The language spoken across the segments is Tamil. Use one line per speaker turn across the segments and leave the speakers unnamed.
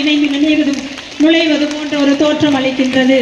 இணைந்து நுழைவது நுழைவது போன்ற ஒரு தோற்றம் அளிக்கின்றது.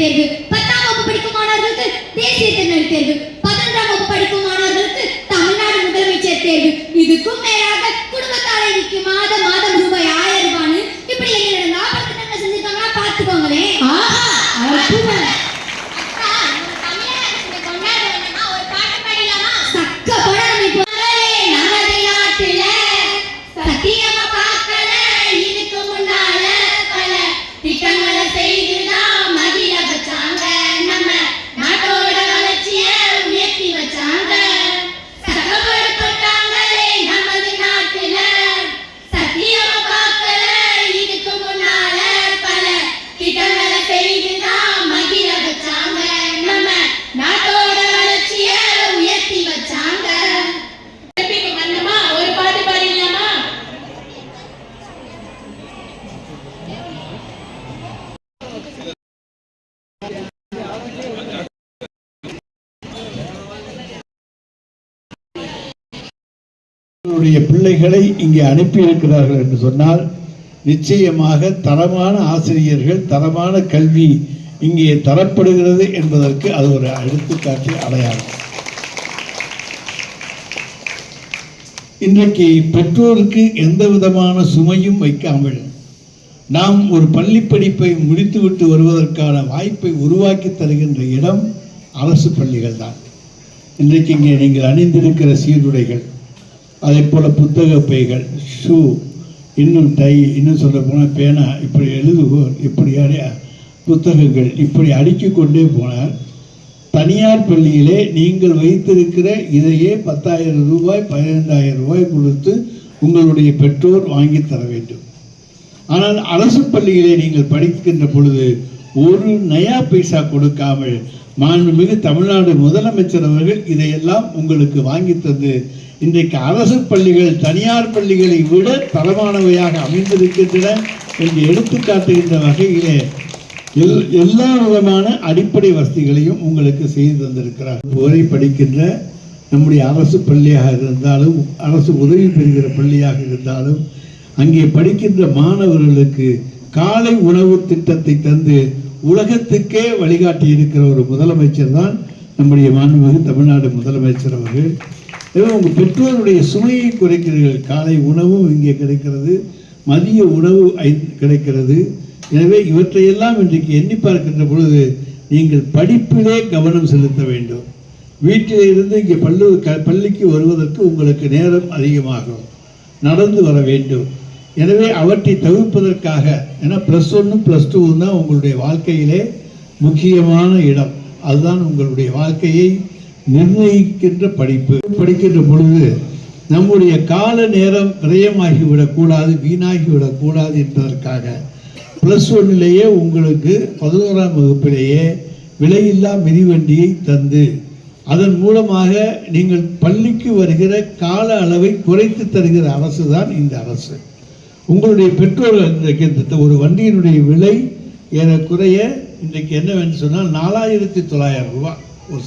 தேர்வு. பத்தாம் வகுப்பு படிக்கும் மாணவர்களுக்கு தேசிய திறனாளி தேர்வு. பதினொன்றாம் வகுப்பு படிக்கும் மாணவர்களுக்கு தமிழ்நாடு முதலமைச்சர் தேர்வு. இதுக்கும் மேலாக குடும்பத்தாரை விற்கும் மாதம் மாதம் ரூபாய் ஆயிரம் ரூபான்னு இப்படி எங்களோட லாப திட்டங்களை செஞ்சிருக்காங்கன்னா பார்த்துக்கோங்களேன். ஆஹா அற்புதம்.
அவருடைய பிள்ளைகளை இங்கே அனுப்பியிருக்கிறார்கள் என்று சொன்னால் நிச்சயமாக தரமான ஆசிரியர்கள் தரமான கல்வி இங்கே தரப்படுகிறது என்பதற்கு அது ஒரு எடுத்துக்காட்டு அடையாளம். இன்றைக்கு பெற்றோருக்கு எந்த விதமான சுமையும் வைக்காமல் நாம் ஒரு பள்ளி படிப்பை முடித்துவிட்டு வருவதற்கான வாய்ப்பை உருவாக்கி தருகின்ற இடம் அரசு பள்ளிகள் தான் இன்றைக்கு இங்கே நீங்கள் அணிந்திருக்கிற சீருடைகள் அதே போல் புத்தக பைகள் ஷூ இன்னும் டை இன்னும் சொல்ல போனால் பேனா இப்படி எழுதுகோல் இப்படி புத்தகங்கள் இப்படி அடுக்கி கொண்டே போனால் தனியார் பள்ளியிலே நீங்கள் வைத்திருக்கிற இதையே பத்தாயிரம் ரூபாய் பதினைந்தாயிரம் ரூபாய் கொடுத்து உங்களுடைய பெற்றோர் வாங்கி தர வேண்டும். ஆனால் அரசு பள்ளியிலே நீங்கள் படிக்கின்ற பொழுது ஒரு நயா பைசா கொடுக்காமல் மாண்புமிகு தமிழ்நாடு முதலமைச்சர் அவர்கள் இதையெல்லாம் உங்களுக்கு வாங்கி தந்து இன்றைக்கு அரசு பள்ளிகள் தனியார் பள்ளிகளை விட தரமானவையாக அமைந்திருக்கின்றன என்று எடுத்துக்காட்டுகின்ற வகையிலே எல் எல்லா விதமான அடிப்படை வசதிகளையும் உங்களுக்கு செய்து தந்திருக்கிறார். உரை படிக்கின்ற நம்முடைய அரசு பள்ளியாக இருந்தாலும் அரசு உதவி பெறுகிற பள்ளியாக இருந்தாலும் அங்கே படிக்கின்ற மாணவர்களுக்கு காலை உணவு திட்டத்தை தந்து உலகத்துக்கே வழிகாட்டி இருக்கிற ஒரு முதலமைச்சர் தான் நம்முடைய மாண்புமிகு தமிழ்நாடு முதலமைச்சர் அவர்கள். எனவே உங்கள் பெற்றோருடைய சுமையை குறைக்கிறீர்கள். காலை உணவும் இங்கே கிடைக்கிறது. மதிய உணவு ஐ- கிடைக்கிறது. எனவே இவற்றையெல்லாம் இன்றைக்கு எண்ணி பார்க்கின்ற பொழுது நீங்கள் படிப்பிலே கவனம் செலுத்த வேண்டும். வீட்டிலிருந்து இங்கே பள்ளு க- பள்ளிக்கு வருவதற்கு உங்களுக்கு நேரம் அதிகமாகும். நடந்து வர வேண்டும். எனவே அவற்றை தவிர்ப்பதற்காக ஏன்னா ப்ளஸ் ஒன்றும் ப்ளஸ் டூ தான் உங்களுடைய வாழ்க்கையிலே முக்கியமான இடம். அதுதான் உங்களுடைய வாழ்க்கையை நிர்ணயிக்கின்ற படிப்பு. படிக்கின்ற பொழுது நம்முடைய கால நேரம் விரயமாகிவிடக்கூடாது வீணாகிவிடக்கூடாது என்பதற்காக ப்ளஸ் ஒன்னிலேயே உங்களுக்கு பதினோராம் வகுப்பிலேயே விலையில்லா மிதிவண்டியை தந்து அதன் மூலமாக நீங்கள் பள்ளிக்கு வருகிற கால அளவை குறைத்து தருகிற அரசு தான் இந்த அரசு. உங்களுடைய பெற்றோர்கள் இன்றைக்கு ஒரு வண்டியினுடைய விலை ஏறக்குறைய இன்றைக்கு என்னவென்று சொன்னால் நாலாயிரத்தி தொள்ளாயிரம் ரூபாய். ஒரு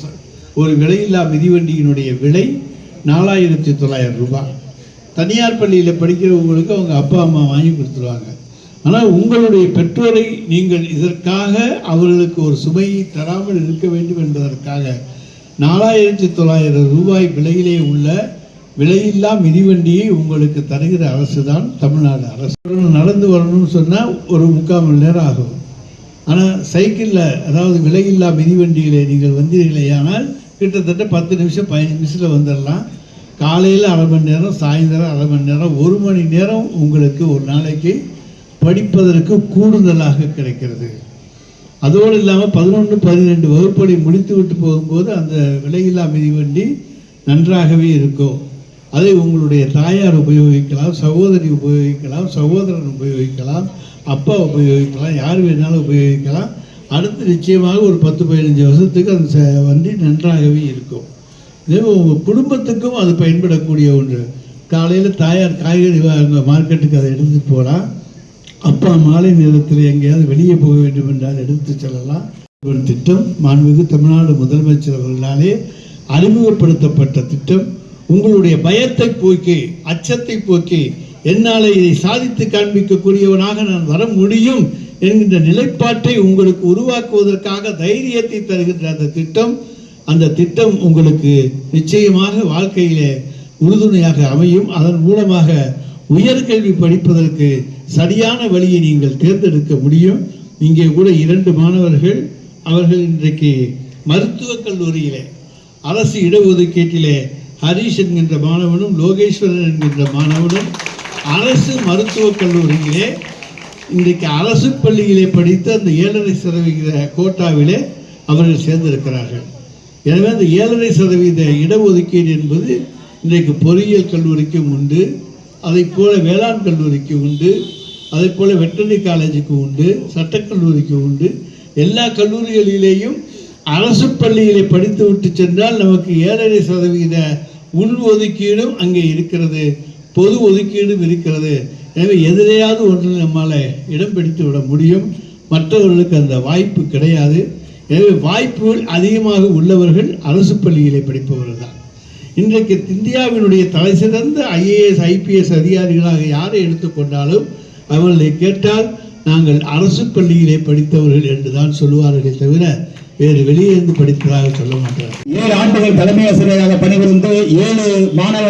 ஒரு விலையில்லா மிதிவண்டியினுடைய விலை நாலாயிரத்தி தொள்ளாயிரம் ரூபாய். தனியார் பள்ளியில் படிக்கிறவங்களுக்கு அவங்க அப்பா அம்மா வாங்கி கொடுத்துருவாங்க. ஆனால் உங்களுடைய பெற்றோரை நீங்கள் இதற்காக அவர்களுக்கு ஒரு சுமையை தராமல் இருக்க வேண்டும் என்பதற்காக நாலாயிரத்தி தொள்ளாயிரம் ரூபாய் விலையிலே உள்ள விலையில்லா மிதிவண்டியை உங்களுக்கு தருகிற அரசு தான் தமிழ்நாடு அரசு. நடந்து வரணும்னு சொன்னால் ஒரு முக்கால் மணி நேரம் ஆகும். ஆனால் சைக்கிளில் அதாவது விலையில்லா மிதிவண்டிகளை நீங்கள் வந்தீர்களேயானால் கிட்டத்தட்ட பத்து நிமிஷம் பதினஞ்சு நிமிஷத்தில் வந்துடலாம். காலையில் அரை மணி நேரம் சாயந்தரம் அரை மணி நேரம் ஒரு மணி நேரம் உங்களுக்கு ஒரு நாளைக்கு படிப்பதற்கு கூடுதலாக கிடைக்கிறது. அதோடு இல்லாமல் பதினொன்று பதினெண்டு வகுப்படி முடித்து விட்டு போகும்போது அந்த விலையில்லா மிதிவண்டி நன்றாகவே இருக்கும். அதை உங்களுடைய தாயார் உபயோகிக்கலாம் சகோதரி உபயோகிக்கலாம் சகோதரன் உபயோகிக்கலாம் அப்பா உபயோகிக்கலாம் யார் வேணாலும் உபயோகிக்கலாம். அடுத்து நிச்சயமாக ஒரு பத்து பதினஞ்சு வருஷத்துக்கு அந்த ச- வண்டி நன்றாகவே இருக்கும். இதே உங்கள் குடும்பத்துக்கும் அது பயன்படக்கூடிய ஒன்று. காலையில் தாயார் காய்கறி வாங்க மார்க்கெட்டுக்கு அதை எடுத்துகிட்டு போகலாம் அப்பா மாலை நேரத்தில் எங்கேயாவது வெளியே போக வேண்டும் என்றால் எடுத்து செல்லலாம். ஒரு திட்டம். மாண்புமிகு தமிழ்நாடு முதலமைச்சர் அவர்களாலே அறிமுகப்படுத்தப்பட்ட திட்டம். உங்களுடைய பயத்தை போக்கி அச்சத்தை போக்கி என்னால் இதை சாதித்து காண்பிக்கக்கூடியவனாக நான் வர முடியும் என்கின்ற நிலைப்பாட்டை உங்களுக்கு உருவாக்குவதற்காக தைரியத்தை தருகின்ற அந்த திட்டம் அந்த திட்டம் உங்களுக்கு நிச்சயமாக வாழ்க்கையிலே உறுதுணையாக அமையும். அதன் மூலமாக உயர்கல்வி படிப்பதற்கு சரியான வழியை நீங்கள் தேர்ந்தெடுக்க முடியும். இங்கே கூட இரண்டு மாணவர்கள் அவர்கள் இன்றைக்கு மருத்துவக் கல்லூரியிலே அரசு இடஒதுக்கீட்டிலே ஹரிஷ் என்கின்ற மாணவனும் லோகேஸ்வரன் என்கின்ற மாணவனும் அரசு மருத்துவக் கல்லூரியிலே இன்றைக்கு அரசு பள்ளியிலே படித்த அந்த ஏழரை சதவிகித கோட்டாவிலே அவர்கள் சேர்ந்திருக்கிறார்கள். எனவே அந்த ஏழரை சதவீத இடஒதுக்கீடு என்பது இன்றைக்கு பொறியியல் கல்லூரிக்கும் உண்டு அதைப் போல வேளாண் கல்லூரிக்கு உண்டு அதைப் போல வெட்டரி காலேஜுக்கு உண்டு சட்டக்கல்லூரிக்கு உண்டு. எல்லா கல்லூரிகளிலேயும் அரசு பள்ளியிலே படித்து விட்டு சென்றால் நமக்கு ஏழரை சதவீத உள் ஒதுக்கீடும் அங்கே இருக்கிறது பொது ஒதுக்கீடும் இருக்கிறது. எனவே எதிரையாவது ஒன்றில் நம்மால் இடம் பிடித்து விட முடியும். மற்றவர்களுக்கு அந்த வாய்ப்பு கிடையாது. எனவே வாய்ப்புகள் அதிகமாக உள்ளவர்கள் அரசு பள்ளியிலே படிப்பவர்கள் தான். இன்றைக்கு இந்தியாவினுடைய தலைசிறந்த ஐஏஎஸ் ஐபிஎஸ் அதிகாரிகளாக யாரை எடுத்துக்கொண்டாலும் அவர்களை கேட்டால் நாங்கள் அரசு பள்ளியிலே படித்தவர்கள் என்று தான் சொல்லுவார்கள் தவிர வேறு வெளியே இருந்து படித்ததாக சொல்ல மாட்டார்
ஏழு ஆண்டுகள் தலைமை ஆசிரியராக பணிபுரிந்து ஏழு மாணவ